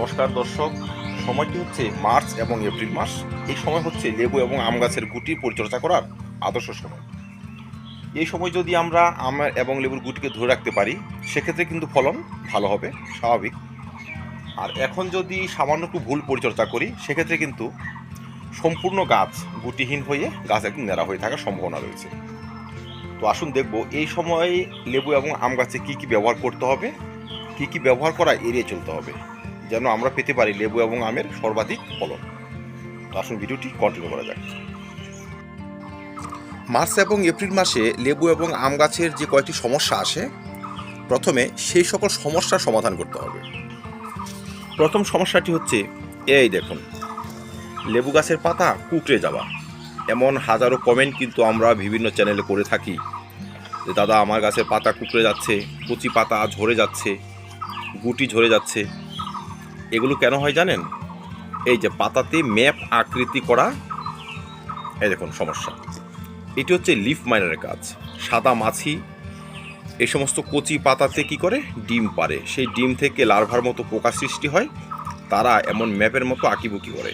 নমস্কার দর্শক, সময়টি হচ্ছে মার্চ এবং এপ্রিল মাস। এই সময় হচ্ছে লেবু এবং আম গাছের গুটি পরিচর্যা করার আদর্শ সময়। এই সময় যদি আমরা আম এবং লেবুর গুটিকে ধরে রাখতে পারি, সেক্ষেত্রে কিন্তু ফলন ভালো হবে, স্বাভাবিক। আর এখন যদি সামান্য একটু ভুল পরিচর্যা করি, সেক্ষেত্রে কিন্তু সম্পূর্ণ গাছ গুটিহীন হয়ে গাছ একদম নেড়া হয়ে থাকার সম্ভাবনা রয়েছে। তো আসুন দেখব, এই সময়ে লেবু এবং আম গাছে কী কী ব্যবহার করতে হবে, কী কী ব্যবহার করা এড়িয়ে চলতে হবে। যেন আমরা পেতে পারি লেবু এবং আমের সর্বাধিক ফলন। আসুন ভিডিওটি কন্টিনিউ করা যাক। মার্চ এবং এপ্রিল মাসে লেবু এবং আম গাছের যে কয়েকটি সমস্যা আসে, প্রথমে সেই সকল সমস্যার সমাধান করতে হবে। প্রথম সমস্যাটি হচ্ছে, এই দেখুন, লেবু গাছের পাতা কুকড়ে যাওয়া। এমন হাজারো কমেন্ট কিন্তু আমরা বিভিন্ন চ্যানেলে করে থাকি যে, দাদা, আমার গাছের পাতা কুকড়ে যাচ্ছে, কচি পাতা ঝরে যাচ্ছে, গুটি ঝরে যাচ্ছে। এগুলো কেন হয় জানেন? এই যে পাতাতে ম্যাপ আকৃতি করা, এই দেখুন সমস্যা। এটি হচ্ছে লিফ মাইনারের কাজ। সাদা মাছি এই সমস্ত কচি পাতাতে কি করে? ডিম পারে। সেই ডিম থেকে লার্ভার মতো পোকা সৃষ্টি হয়। তারা এমন ম্যাপের মতো আঁকিবুকি করে।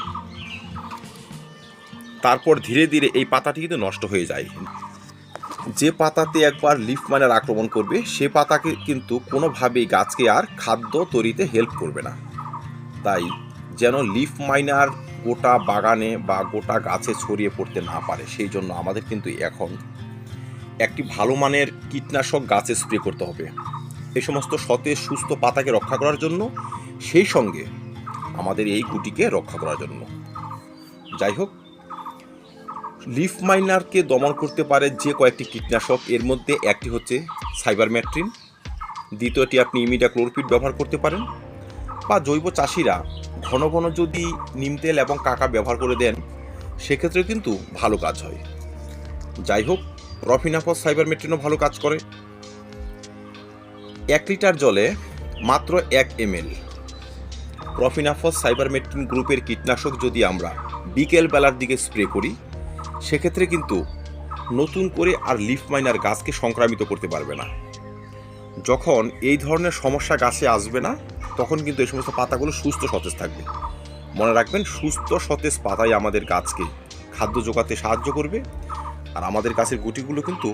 তারপর ধীরে ধীরে এই পাতাটি কিন্তু নষ্ট হয়ে যায়। যে পাতাতে একবার লিফ মাইনার আক্রমণ করবে, সে পাতাকে কিন্তু কোনোভাবেই গাছকে আর খাদ্য তৈরিতে হেল্প করবে না। তাই যেন লিফ মাইনার গোটা বাগানে বা গোটা গাছে ছড়িয়ে পড়তে না পারে, সেই জন্য আমাদের কিন্তু এখন একটি ভালো মানের কীটনাশক গাছে স্প্রে করতে হবে। এই সমস্ত সতেজ, সুস্থ পাতাকে রক্ষা করার জন্য, সেই সঙ্গে আমাদের এই গুটিকে রক্ষা করার জন্য। যাই হোক, লিফ মাইনারকে দমন করতে পারে যে কয়েকটি কীটনাশক, এর মধ্যে একটি হচ্ছে সাইবারম্যাট্রিন, দ্বিতীয়টি আপনি ইমিডা ক্লোরপিড ব্যবহার করতে পারেন বা জৈব চাষিরা ঘন ঘন যদি নিম তেল এবং কাকা ব্যবহার করে দেন সেক্ষেত্রে কিন্তু ভালো কাজ হয়। যাই হোক, রফিনাফস সাইবারমেট্রিনও ভালো কাজ করে। এক লিটার জলে মাত্র এক এমএল। রফিনাফস সাইবারমেট্রিন গ্রুপের কীটনাশক যদি আমরা বিকেল বেলার দিকে স্প্রে করি, সেক্ষেত্রে কিন্তু নতুন করে আর লিফ মাইনার গাছকে সংক্রামিত করতে পারবে না। যখন এই ধরনের সমস্যা গাছে আসবে না তখন কিন্তু এই সমস্ত পাতাগুলো সুস্থ সতেজ থাকবে। মনে রাখবেন, সুস্থ সতেজ পাতাই আমাদের গাছকে খাদ্য জোগাতে সাহায্য করবে আর আমাদের গাছের গুটিগুলো কিন্তু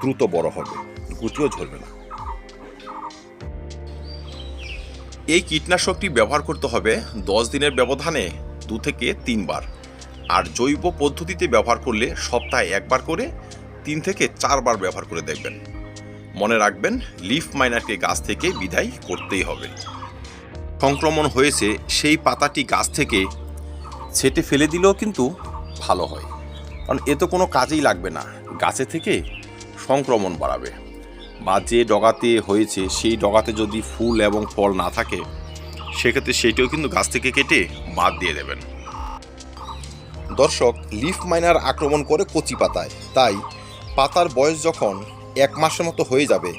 দ্রুত বড় হবে, গুটিও ঝরবে না। এই কীটনাশকটি ব্যবহার করতে হবে দশ দিনের ব্যবধানে দু থেকে তিনবার। আর জৈব পদ্ধতিতে ব্যবহার করলে সপ্তাহে একবার করে, তিন থেকে চারবার ব্যবহার করে দেখবেন। মনে রাখবেন, লিফ মাইনারকে গাছ থেকে বিদায় করতেই হবে। সংক্রমণ হয়েছে, সেই পাতাটি গাছ থেকে ছেটে ফেলে দিলেও কিন্তু ভালো হয়। কারণ এ তো কোনো কাজেই লাগবে না। গাছে থেকে সংক্রমণ বাড়াবে। বা যে ডগাতে হয়েছে, সেই ডগাতে যদি ফুল এবং ফল না থাকে, সেক্ষেত্রে সেটিও কিন্তু গাছ থেকে কেটে বাদ দিয়ে দেবেন। দর্শক, লিফ মাইনার আক্রমণ করে কচি পাতায়। তাই পাতার বয়স যখন এক মাসের মতো হয়ে যাবে,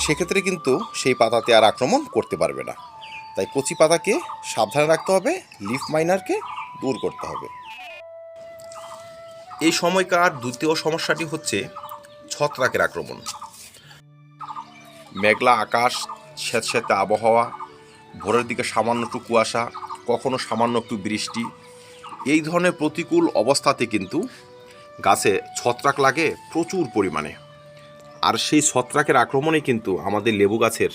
সেক্ষেত্রে কিন্তু সেই পাতাতে আর আক্রমণ করতে পারবে না। তাই কচি পাতাকে সাবধানে রাখতে হবে লিফ মাইনারকে দূর করতে হবে। এই সময়কার দ্বিতীয় সমস্যাটি হচ্ছে ছত্রাকের আক্রমণ। মেঘলা আকাশ, স্যাঁতস্যাঁতে আবহাওয়া, ভোরের দিকে সামান্য একটু কুয়াশা, কখনো সামান্য একটু বৃষ্টি, এই ধরনের প্রতিকূল অবস্থাতে কিন্তু গাছে ছত্রাক লাগে প্রচুর পরিমাণে। আর সেই ছত্রাকের আক্রমণে কিন্তু আমাদের লেবু গাছের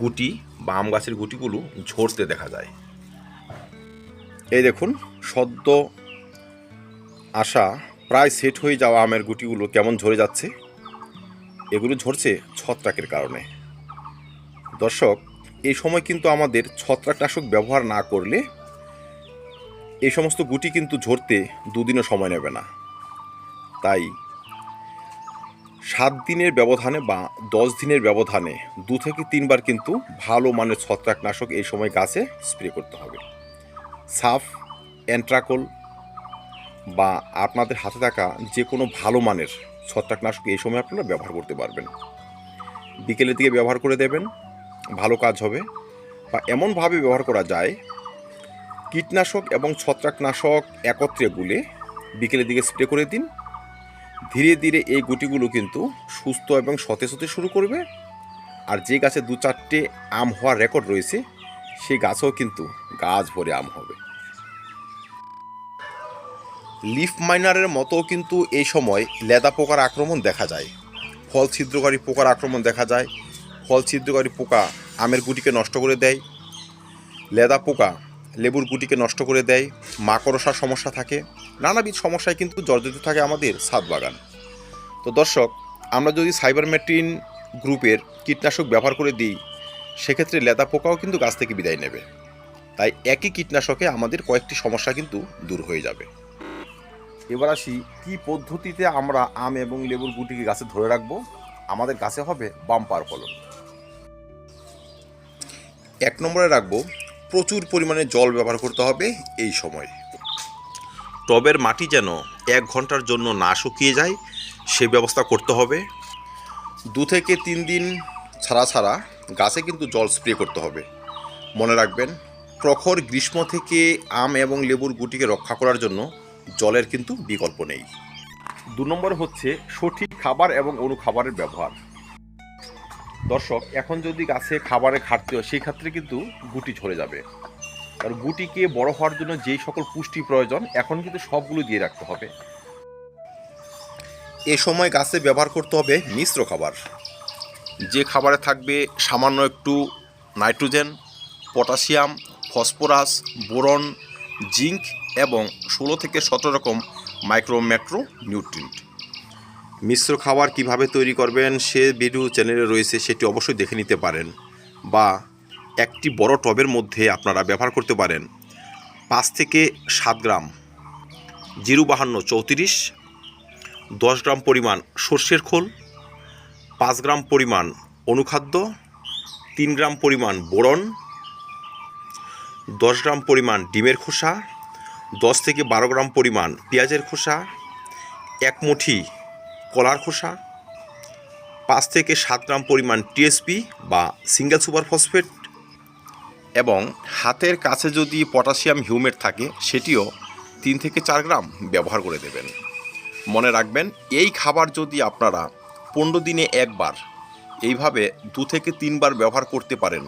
গুটি বা আম গাছের গুটিগুলো ঝরতে দেখা যায়। এই দেখুন, সদ্য আসা, প্রায় সেট হয়ে যাওয়া আমের গুটিগুলো কেমন ঝরে যাচ্ছে? এগুলো ঝরছে ছত্রাকের কারণে। দর্শক, এই সময় কিন্তু আমাদের ছত্রাকনাশক ব্যবহার না করলে এই সমস্ত গুটি কিন্তু ঝরতে দুদিনও সময় নেবে না। তাই সাত দিনের ব্যবধানে বা দশ দিনের ব্যবধানে দু থেকে তিনবার কিন্তু ভালো মানের ছত্রাকনাশক এই সময় গাছে স্প্রে করতে হবে। সাফ, অ্যান্ট্রাকোল বা আপনাদের হাতে থাকা যে কোনো ভালো মানের ছত্রাকনাশক এই সময় আপনারা ব্যবহার করতে পারবেন। বিকেলের দিকে ব্যবহার করে দেবেন, ভালো কাজ হবে বা এমনভাবে ব্যবহার করা যায়, কীটনাশক এবং ছত্রাকনাশক একত্রে গুলে বিকেলের দিকে স্প্রে করে দিন। ধীরে ধীরে এই গুটিগুলো কিন্তু সুস্থ এবং সতেজ হতে শুরু করবে। আর যে গাছে দু চারটে আম হওয়ার রেকর্ড রয়েছে, সেই গাছেও কিন্তু গাছ ভরে আম হবে। লিফ মাইনারের মতো কিন্তু এই সময় লেদা পোকার আক্রমণ দেখা যায়। ফল ছিদ্রকারী পোকার আক্রমণ দেখা যায়। ফল ছিদ্রকারী পোকা আমের গুটিকে নষ্ট করে দেয়। লেদা পোকা লেবুর গুটিকে নষ্ট করে দেয়, মাকড়সার সমস্যা থাকে, নানাবিধ সমস্যায় কিন্তু জর্জরিত থাকে আমাদের ছাদ বাগান। তো দর্শক, আমরা যদি সাইবারমেট্রিন গ্রুপের কীটনাশক ব্যবহার করে দিই, সেক্ষেত্রে লেদা পোকাও কিন্তু গাছ থেকে বিদায় নেবে। তাই একই কীটনাশকে আমাদের কয়েকটি সমস্যা কিন্তু দূর হয়ে যাবে। এবার আসি, কি পদ্ধতিতে আমরা আম এবং লেবুর গুটিকে গাছে ধরে রাখব? আমাদের গাছে হবে বাম্পার ফলন এক নম্বরে রাখব প্রচুর পরিমাণে জল ব্যবহার করতে হবে এই সময়। টবের মাটি যেন এক ঘণ্টার জন্য না শুকিয়ে যায়, সে ব্যবস্থা করতে হবে। দু থেকে তিন দিন ছাড়া ছাড়া গাছে কিন্তু জল স্প্রে করতে হবে। মনে রাখবেন, প্রখর গ্রীষ্ম থেকে আম এবং লেবুর গুটিকে রক্ষা করার জন্য জলের কিন্তু বিকল্প নেই। দু নম্বর হচ্ছে সঠিক খাবার এবং অনুখাবারের ব্যবহার। দর্শক, এখন যদি গাছে খাবারের ঘাটতি হয়, সেই ক্ষেত্রে কিন্তু গুটি ঝরে যাবে। আর গুটিকে বড় হওয়ার জন্য যেই সকল পুষ্টি প্রয়োজন, এখন কিন্তু সবগুলো দিয়ে রাখতে হবে। এ সময় গাছে ব্যবহার করতে হবে মিশ্র খাবার। যে খাবারে থাকবে সামান্য একটু nitrogen, potassium, phosphorus, boron, zinc এবং ষোলো থেকে সতেরো রকম মাইক্রোম্যাক্রো নিউট্রিয়েন্ট মিশ্র খাবার কীভাবে তৈরি করবেন, সে ভিডিও চ্যানেলে রয়েছে, সেটি অবশ্যই দেখে নিতে পারেন বা একটি বড় টবের মধ্যে আপনারা ব্যবহার করতে পারেন। পাঁচ থেকে সাত গ্রাম, জিরু বাহান্ন চৌত্রিশ, দশ গ্রাম পরিমাণ সর্ষের খোল, পাঁচ গ্রাম পরিমাণ অনুখাদ্য, তিন গ্রাম পরিমাণ বোরন, দশ গ্রাম পরিমাণ ডিমের খোসা, দশ থেকে বারো গ্রাম পরিমাণ পেঁয়াজের খোসা, এক মুঠি কলার খোসা, পাঁচ থেকে সাত গ্রাম পরিমাণ টিএসপি বা সিঙ্গেল সুপার ফসফেট এবং হাতের কাছে যদি পটাশিয়াম হিউমেট থাকে, সেটিও তিন থেকে চার গ্রাম ব্যবহার করে দেবেন। মনে রাখবেন, এই খাবার যদি আপনারা পনেরো দিনে একবার, এইভাবে দু থেকে তিনবার ব্যবহার করতে পারেন,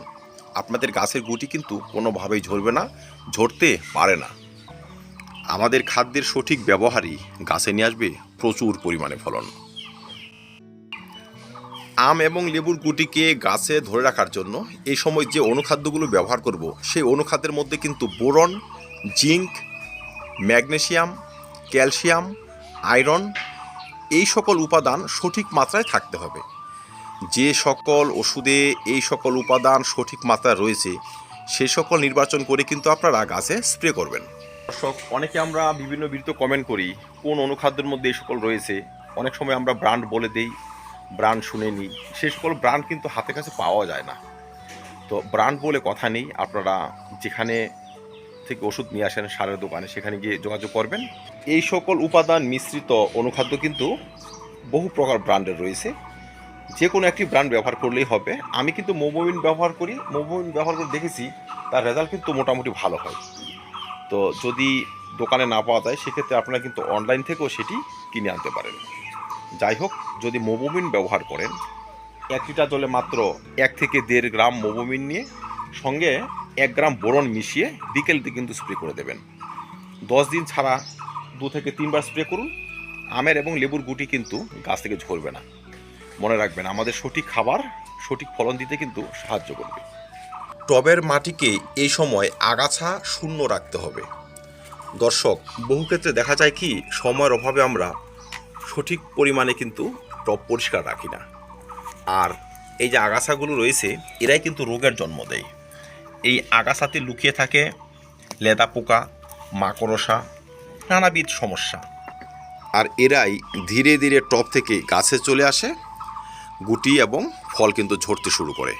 আপনাদের গাছের গুটি কিন্তু কোনোভাবেই ঝরবে না, ঝরতে পারে না। আমাদের খাদ্যের সঠিক ব্যবহারই গাছে নিয়ে আসবে প্রচুর পরিমাণে ফলন। আম এবং লেবুর গুটিকে গাছে ধরে রাখার জন্য এই সময় যে অনুখাদ্যগুলো ব্যবহার করব, সেই অনুখাদ্যের মধ্যে কিন্তু boron, zinc, magnesium, calcium, iron এই সকল উপাদান সঠিক মাত্রায় থাকতে হবে। যে সকল ওষুধে এই সকল উপাদান সঠিক মাত্রায় রয়েছে সেই সকল নির্বাচন করে কিন্তু আপনারা গাছে স্প্রে করবেন। দর্শক, অনেকে আমরা বিভিন্ন বিরত কমেন্ট করি, কোন অনুখাদ্যের মধ্যে এই সকল রয়েছে। অনেক সময় আমরা ব্র্যান্ড বলে দেই ব্র্যান্ড শুনে নিই। সেই সকল ব্র্যান্ড কিন্তু হাতে কাছে পাওয়া যায় না। তো ব্র্যান্ড বলে কথা নেই, আপনারা যেখানে থেকে ওষুধ নিয়ে আসেন সারের দোকানে, সেখানে গিয়ে যোগাযোগ করবেন। এই সকল উপাদান মিশ্রিত অনুখাদ্য কিন্তু বহু প্রকার ব্র্যান্ডের রয়েছে। যে কোনো একটি ব্র্যান্ড ব্যবহার করলেই হবে। আমি কিন্তু মোমোবিন ব্যবহার করি। মোমোবিন ব্যবহার করে দেখেছি, তার রেজাল্ট কিন্তু মোটামুটি ভালো হয়। তো যদি দোকানে না পাওয়া যায়, সেক্ষেত্রে আপনারা কিন্তু অনলাইন থেকেও সেটি কিনে আনতে পারেন। যাই হোক, যদি মোমোমিন ব্যবহার করেন, এক লিটার জলে মাত্র এক থেকে দেড় গ্রাম মোমোমিন নিয়ে, সঙ্গে এক গ্রাম বোরন মিশিয়ে বিকেল দিকে কিন্তু স্প্রে করে দেবেন। দশ দিন ছাড়া দু থেকে তিনবার স্প্রে করুন। আমের এবং লেবুর গুটি কিন্তু গাছ থেকে ঝরবে না। মনে রাখবেন, আমাদের সঠিক খাবার, সঠিক ফলন দিতে কিন্তু সাহায্য করবে। টবের মাটিকে এই সময় আগাছা শূন্য রাখতে হবে। দর্শক, বহু ক্ষেত্রে দেখা যায় কি, সময়ের অভাবে আমরা সঠিক পরিমাণে কিন্তু টব পরিষ্কার রাখি না। আর এই যে আগাছাগুলো রয়েছে, এরাই কিন্তু রোগের জন্ম দেয়। এই আগাছাতে লুকিয়ে থাকে লেদা পোকা, মাকড়সা, নানাবিধ সমস্যা। আর এরাই ধীরে ধীরে টব থেকে গাছে চলে আসে, গুটি এবং ফল কিন্তু ঝরতে শুরু করে।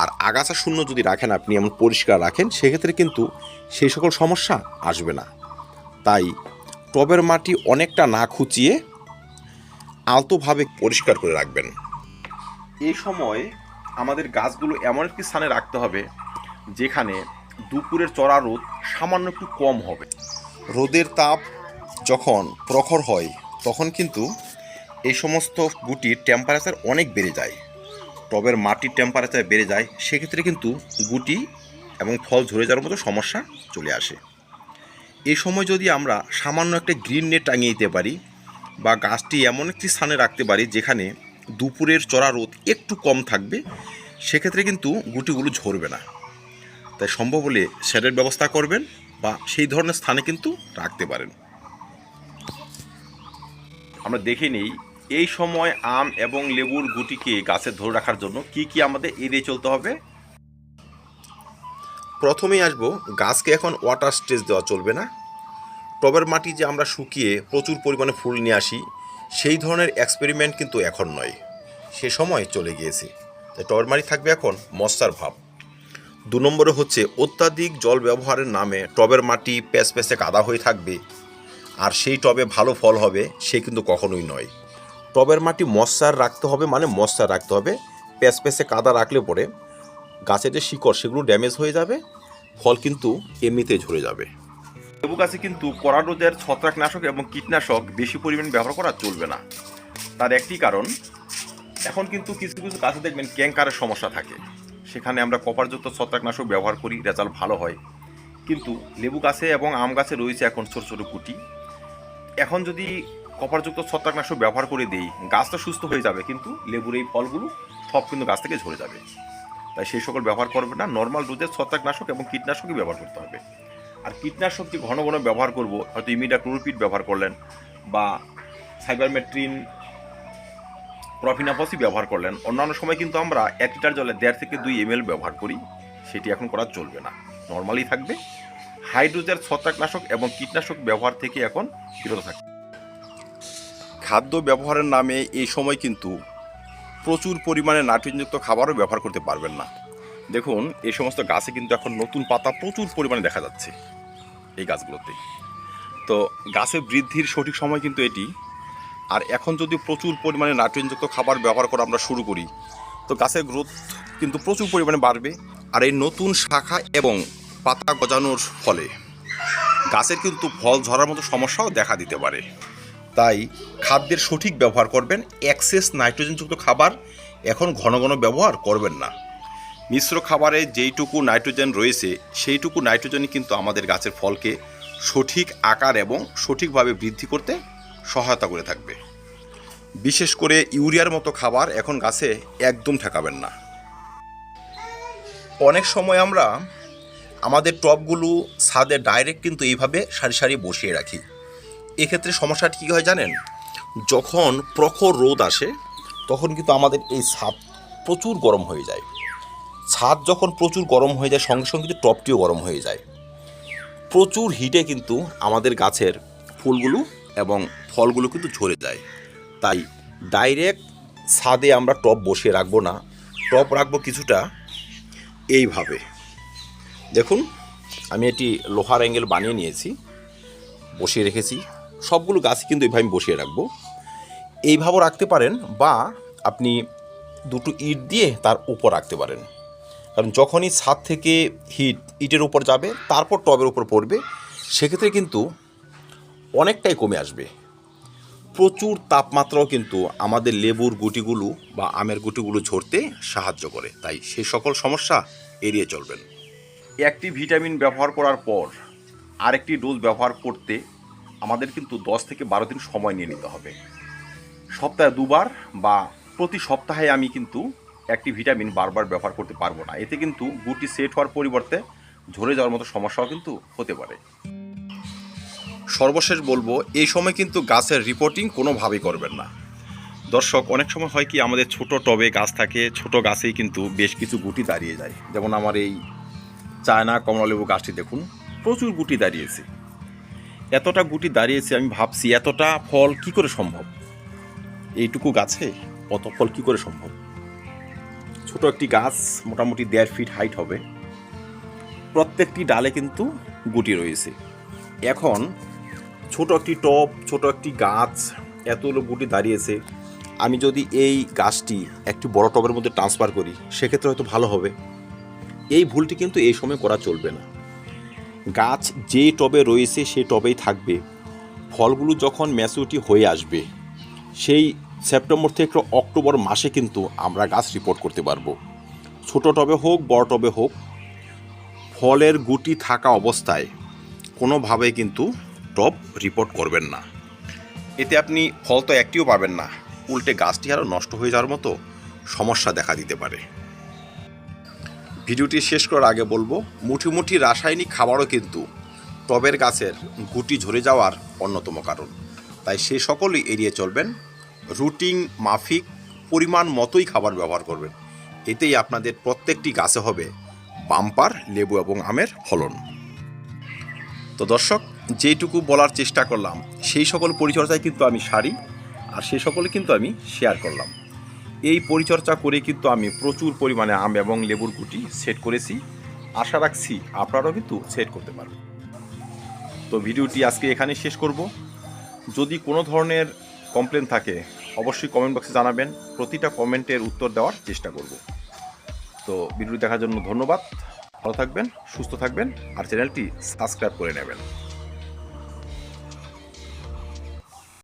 আর আগাছা শূন্য যদি রাখেন, আপনি এমন পরিষ্কার রাখেন, সেক্ষেত্রে কিন্তু সেই সকল সমস্যা আসবে না। তাই টবের মাটি অনেকটা না খুঁচিয়ে আলতোভাবে পরিষ্কার করে রাখবেন। এই সময় আমাদের গাছগুলো এমন একটি স্থানে রাখতে হবে, যেখানে দুপুরের চড়া রোদ সামান্য একটু কম হবে। রোদের তাপ যখন প্রখর হয়, তখন কিন্তু এই সমস্ত গুটির টেম্পারেচার অনেক বেড়ে যায়। টবের মাটির টেম্পারেচার বেড়ে যায়, সেক্ষেত্রে কিন্তু গুটি এবং ফল ঝরে যাওয়ার মতো সমস্যা চলে আসে। এই সময় যদি আমরা সামান্য একটা গ্রিন নেট টাঙিয়ে দিতে পারি বা গাছটি এমন একটি স্থানে রাখতে পারি যেখানে দুপুরের চড়া রোদ একটু কম থাকবে, সেক্ষেত্রে কিন্তু গুটিগুলো ঝরবে না। তাই সম্ভব হলে শেডের ব্যবস্থা করবেন বা সেই ধরনের স্থানে কিন্তু রাখতে পারেন। আমরা দেখে নিই এই সময় আম এবং লেবুর গুটিকে গাছে ধরে রাখার জন্য কি কি আমাদের এড়িয়ে চলতে হবে? প্রথমেই আসব, গাছকে এখন ওয়াটার স্টেজ দেওয়া চলবে না। টবের মাটি যে আমরা শুকিয়ে প্রচুর পরিমাণে ফুল নিয়ে আসি, সেই ধরনের এক্সপেরিমেন্ট কিন্তু এখন নয়। সে সময় চলে গিয়েছে। টবের মাটি থাকবে এখন মশার ভাব। দু নম্বরে হচ্ছে অত্যাধিক জল ব্যবহারের নামে টবের মাটি প্যাচ প্যাচে কাদা হয়ে থাকবে। আর সেই টবে ভালো ফল হবে, সে কিন্তু কখনোই নয়। টবের মাটি মশার রাখতে হবে মানে মশার রাখতে হবে। প্যাচ প্যাচে কাদা রাখলে পরে গাছের যে শিকড়, সেগুলো ড্যামেজ হয়ে যাবে, ফল কিন্তু এমনিতে ঝরে যাবে। লেবু গাছে কিন্তু করাডোজের ছত্রাকনাশক এবং কীটনাশক বেশি পরিমাণ ব্যবহার করা চলবে না। তার একটি কারণ, এখন কিন্তু কিছু কিছু গাছে দেখবেন ক্যাঙ্কারের সমস্যা থাকে। সেখানে আমরা কপারযুক্ত ছত্রাকনাশক ব্যবহার করি, রেজাল্ট ভালো হয়। কিন্তু লেবু গাছে এবং আম গাছে রয়েছে এখন ছোট ছোট কুটি। এখন যদি কপারযুক্ত ছত্রাকনাশক ব্যবহার করে দিই গাছ তো সুস্থ হয়ে যাবে, কিন্তু লেবুর এই ফলগুলো সব কিন্তু গাছ থেকে ঝরে যাবে। তাই সেই সকল ব্যবহার করবে না নর্মাল ডোজের ছত্রাকনাশক এবং কীটনাশকই ব্যবহার করতে হবে। আর কীটনাশক যে ঘন ঘন ব্যবহার করব, হয়তো ইমিডা ক্লোরোপিড ব্যবহার করলেন বা সাইবারমেট্রিন প্রফিনাপসি ব্যবহার করলেন, অন্যান্য সময় কিন্তু আমরা এক লিটার জলে দেড় থেকে দুই এম ব্যবহার করি, সেটি এখন করা চলবে না। নর্মালি থাকবে। হাইড্রোজের ছত্রাকনাশক এবং কীটনাশক ব্যবহার থেকে এখন বিরত থাকবে। খাদ্য ব্যবহারের নামে এই সময় কিন্তু প্রচুর পরিমাণে নাইট্রোজেনযুক্ত খাবারও ব্যবহার করতে পারবেন না। দেখুন, এই সমস্ত গাছে কিন্তু এখন নতুন পাতা প্রচুর পরিমাণে দেখা যাচ্ছে এই গাছগুলোতে। তো গাছের বৃদ্ধির সঠিক সময় কিন্তু এটি। আর এখন যদি প্রচুর পরিমাণে নাইট্রোজেনযুক্ত খাবার ব্যবহার করা আমরা শুরু করি, তো গাছের গ্রোথ কিন্তু প্রচুর পরিমাণে বাড়বে। আর এই নতুন শাখা এবং পাতা গজানোর ফলে গাছের কিন্তু ফল ঝরার মতো সমস্যাও দেখা দিতে পারে। তাই খাদ্যের সঠিক ব্যবহার করবেন। এক্সেস নাইট্রোজেনযুক্ত খাবার এখন ঘন ঘন ব্যবহার করবেন না। মিশ্র খাবারে যেইটুকু নাইট্রোজেন রয়েছে, সেইটুকু নাইট্রোজেনই কিন্তু আমাদের গাছের ফলকে সঠিক আকার এবং সঠিকভাবে বৃদ্ধি করতে সহায়তা করে থাকবে। বিশেষ করে ইউরিয়ার মতো খাবার এখন গাছে একদম ঠেকাবেন না। অনেক সময় আমরা আমাদের টবগুলো ছাদে ডাইরেক্ট কিন্তু এইভাবে সারি সারি বসিয়ে রাখি। এক্ষেত্রে সমস্যাটি কী হয় জানেন? যখন প্রখর রোদ আসে, তখন কিন্তু আমাদের এই ছাদ প্রচুর গরম হয়ে যায়। ছাদ যখন প্রচুর গরম হয়ে যায়, সঙ্গে সঙ্গে কিন্তু টপটিও গরম হয়ে যায়। প্রচুর হিটে কিন্তু আমাদের গাছের ফুলগুলো এবং ফলগুলো কিন্তু ঝরে যায়। তাই ডাইরেক্ট ছাদে আমরা টপ বসিয়ে রাখব না। টপ রাখব কিছুটা এইভাবে। দেখুন, আমি এটি লোহার অ্যাঙ্গেল বানিয়ে নিয়েছি, বসিয়ে রেখেছি। সবগুলো গাছই কিন্তু এইভাবে আমি বসিয়ে রাখব। এইভাবেও রাখতে পারেন বা আপনি দুটো ইট দিয়ে তার উপর রাখতে পারেন। কারণ যখনই ছাদ থেকে হিট, ইটের উপর যাবে, তারপর টবের উপর পড়বে, সেক্ষেত্রে কিন্তু অনেকটাই কমে আসবে। প্রচুর তাপমাত্রাও কিন্তু আমাদের লেবুর গুটিগুলো বা আমের গুটিগুলো ঝরতে সাহায্য করে। তাই সেই সকল সমস্যা এড়িয়ে চলবেন। একটি ভিটামিন ব্যবহার করার পর আরেকটি ডোজ ব্যবহার করতে আমাদের কিন্তু দশ থেকে বারো দিন সময় নিয়ে নিতে হবে। সপ্তাহে দুবার বা প্রতি সপ্তাহে আমি কিন্তু একটি ভিটামিন বারবার ব্যবহার করতে পারব না। এতে কিন্তু গুটি সেট হওয়ার পরিবর্তে ঝরে যাওয়ার মতো সমস্যাও কিন্তু হতে পারে। সর্বশেষ বলব, এই সময় কিন্তু গাছের রিপোর্টিং কোনোভাবেই করবেন না। দর্শক, অনেক সময় হয় কি, আমাদের ছোট টবে গাছ থাকে, ছোট গাছেই কিন্তু বেশ কিছু গুটি দাঁড়িয়ে যায়। যেমন আমার এই চায়না কমলালেবু গাছটি দেখুন, প্রচুর গুটি দাঁড়িয়েছে। এতটা গুটি দাঁড়িয়েছে, আমি ভাবছি এতটা ফল কি করে সম্ভব? এইটুকু গাছে অত ফল কি করে সম্ভব? ছোট একটি গাছ, মোটামুটি দেড় ফিট হাইট হবে। প্রত্যেকটি ডালে কিন্তু গুটি রয়েছে। এখন ছোট একটি টব, ছোট একটি গাছ, এতগুলো গুটি দাঁড়িয়েছে। আমি যদি এই গাছটি একটি বড় টবের মধ্যে ট্রান্সফার করি, সেক্ষেত্রে হয়তো ভালো হবে। এই ভুলটি কিন্তু এই সময় করা চলবে না। গাছ যে টবে রয়েছে সেই টবেই থাকবে। ফলগুলো যখন ম্যাচুরিটি হয়ে আসবে, সেই সেপ্টেম্বর থেকে অক্টোবর মাসে কিন্তু আমরা গাছ রিপোর্ট করতে পারব। ছোট টবে হোক, বড় টবে হোক, ফলের গুটি থাকা অবস্থায় কোনোভাবে কিন্তু টপ রিপোর্ট করবেন না। এতে আপনি ফল তো একটিও পাবেন না। উল্টে গাছটি আরও নষ্ট হয়ে যাওয়ার মতো সমস্যা দেখা দিতে পারে। ভিডিওটি শেষ করার আগে বলব মুঠি মুঠি রাসায়নিক খাবারও কিন্তু টবের গাছের গুটি ঝরে যাওয়ার অন্যতম কারণ। তাই সে সকলেই এড়িয়ে চলবেন রুটিং মাফিক পরিমাণ মতোই খাবার ব্যবহার করবেন। এতেই আপনাদের প্রত্যেকটি গাছে হবে বাম্পার, লেবু এবং আমের ফলন। তো দর্শক যেইটুকু বলার চেষ্টা করলাম, সেই সকল পরিচর্যায় কিন্তু আমি সারি, আর সেই সকলে কিন্তু আমি শেয়ার করলাম। এই পরিচর্যা করে কিন্তু আমি প্রচুর পরিমাণে আম এবং লেবুর গুটি সেট করেছি। আশা রাখছি আপনারাও কিন্তু সেট করতে পারবেন। তো ভিডিওটি আজকে এখানে শেষ করব। যদি কোনো ধরনের কমপ্লেন থাকে, অবশ্যই কমেন্ট বক্সে জানাবেন। প্রতিটা কমেন্টের উত্তর দেওয়ার চেষ্টা করব। তো ভিডিওটি দেখার জন্য ধন্যবাদ। ভালো থাকবেন, সুস্থ থাকবেন, আর চ্যানেলটি সাবস্ক্রাইব করে নেবেন।